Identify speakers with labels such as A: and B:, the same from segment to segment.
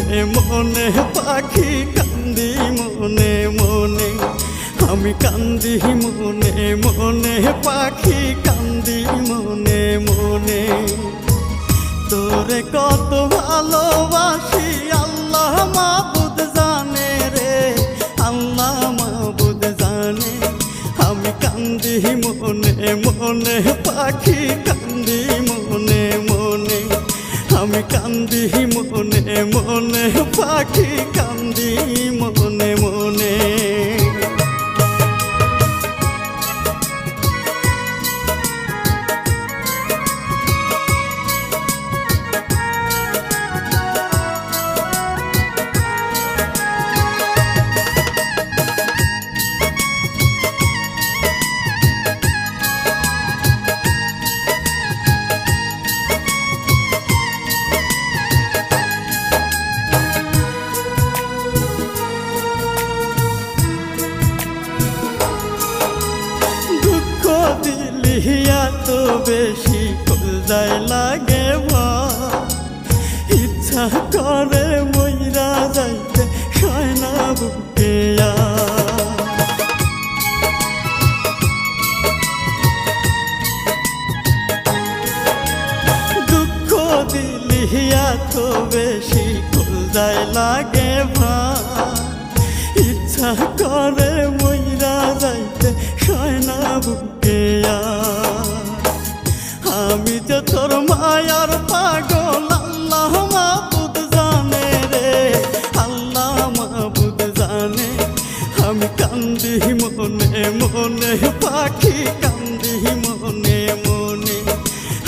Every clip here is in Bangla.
A: মনে মনে, পাখি কান্দি মনে মনে, আমি কান্দি মনে মনে, পাখি কান্দি মনে মনে। তোরে কত ভালোবাসি, আল্লাহ মাবুদ জানে রে, আল্লাহ মাবুদ জানে। আমি কান্দি মনে মনে, পাখি কান্দি মনে মনে, আমি কান্দি মনে মনে পাখি কান্দি মনে দিলিয়া তো বেশি যায় লাগে। ইচ্ছা করে মইরা যাইতে সয়না বুকে আর। দুঃখ দিলিয়া তো বেশি যায় লাগে ভাই ইচ্ছা করে মইরা যাইতে সয়না বুকে মায়ার পাগল, আল্লাহ মাহবুদ জানে রে। আল্লাহ মাহবুদ জানে, আমি কান্দি মনে মনে, পাখি কান্দি মনে মনে।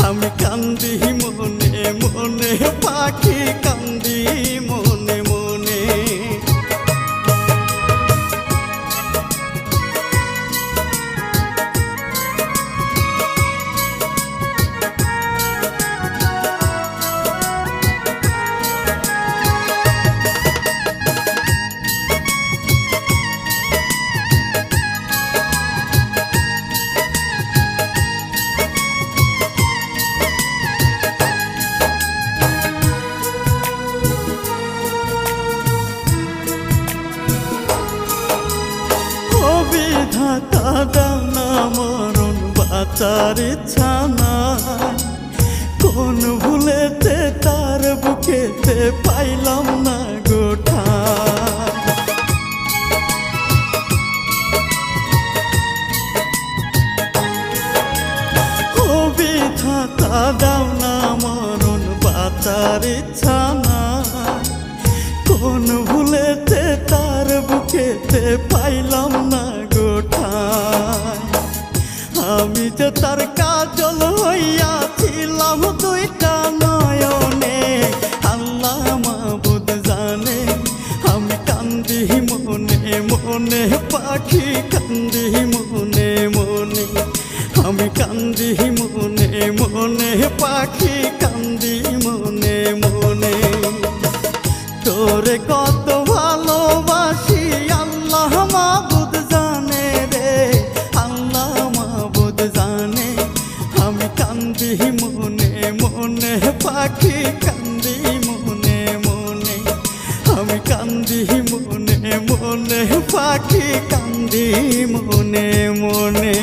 A: আমি কান্দি মনে মনে, পাখি অবিধাতা দানা মরণ বাঁচার নাই কোন ভুলেতে তার বুকেতে পাইলাম না গোঠা অবিধাতা দাও না মরণ বাঁচার নাই কোন ভুলেতে তার বুকেতে পাইলাম না যে তার কাজল হইয়াছিলাম দুইটা নয়নে। আল্লাহ মাবুদ জানে, আমি কান্দি মনে মনে, পাখি কান্দি মনে মনে। আমি কান্দি মনে মনে, পাখি কান্দি মনে মনে। তোরে কত কান্দি মনে মনে, পাখি কান্দি মনে মনে। আমি কান্দি মনে মনে, পাখি কান্দি মনে মনে।